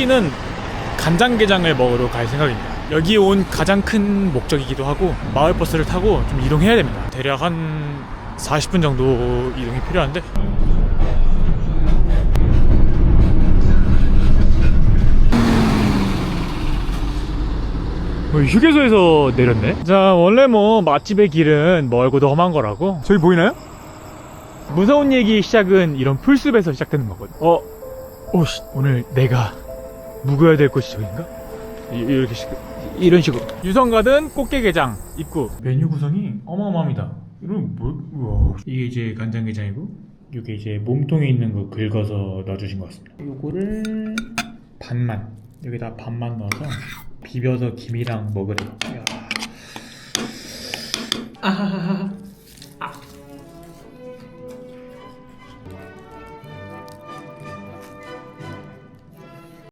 끼는 간장게장을 먹으러 갈 생각입니다. 여기 온 가장 큰 목적이기도 하고 마을 버스를 타고 좀 이동해야 됩니다. 대략 한 40분 정도 이동이 필요한데 뭐 휴게소에서 내렸네. 자 원래 뭐 맛집의 길은 멀고도 험한 거라고. 저기 보이나요? 무서운 얘기 시작은 이런 풀숲에서 시작되는 거거든. 어, 오씨 오늘 내가 묵어야 될 곳이 저긴가? 이, 이렇게 식, 이런 식으로. 유성가든 꽃게게장 입구. 메뉴 구성이 어마어마합니다. 이런 뭐, 우와. 이게 이제 간장게장이고, 이게 이제 몸통에 있는 거 긁어서 넣어주신 것 같습니다. 요거를 반만 여기다 반만 넣어서 비벼서 김이랑 먹으래요. 이야. 아하하하.